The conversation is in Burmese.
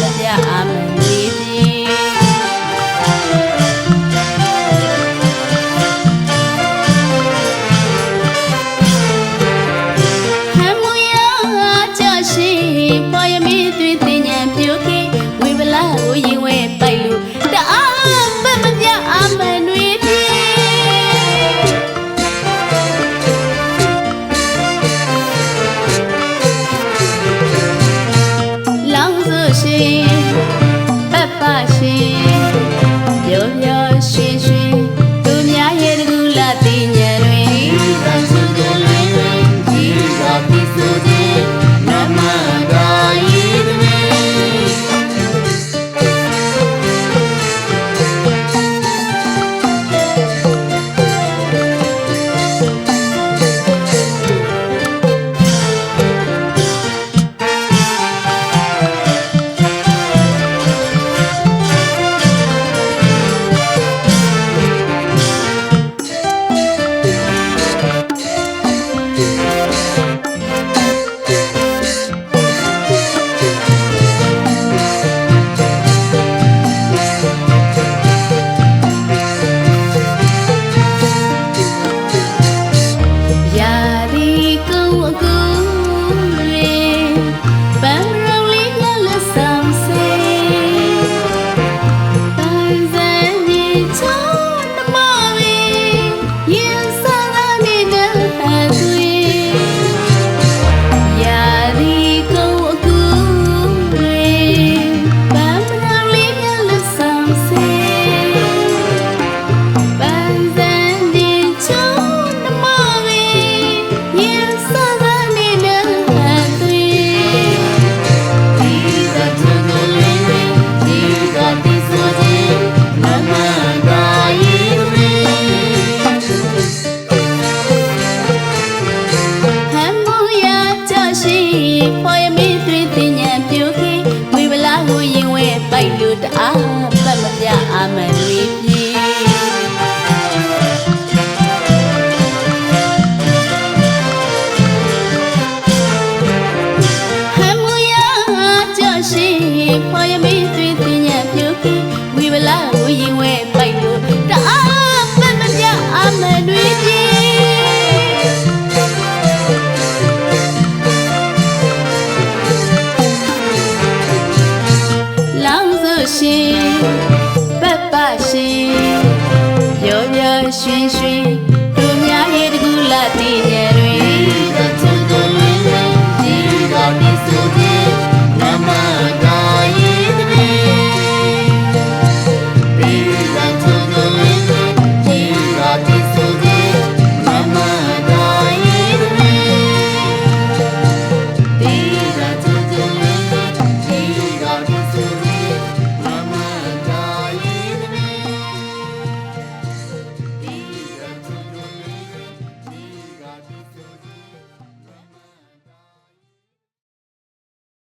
saja amin ပိုက်လူတအားပတ်မပြအာမန်ရီပြေဟမူယာကြရှိဖယမီသွေးတင်ရပြုတ်ကီဝီဝလာဝီဝဲပိုက်လူတအားပတ်မပြအာမန်ရီ ရှင်ပပ္ပရှင်ရောရောရွှင်ရွှင်သူများရဲ့တကူလာတည်ရဲ့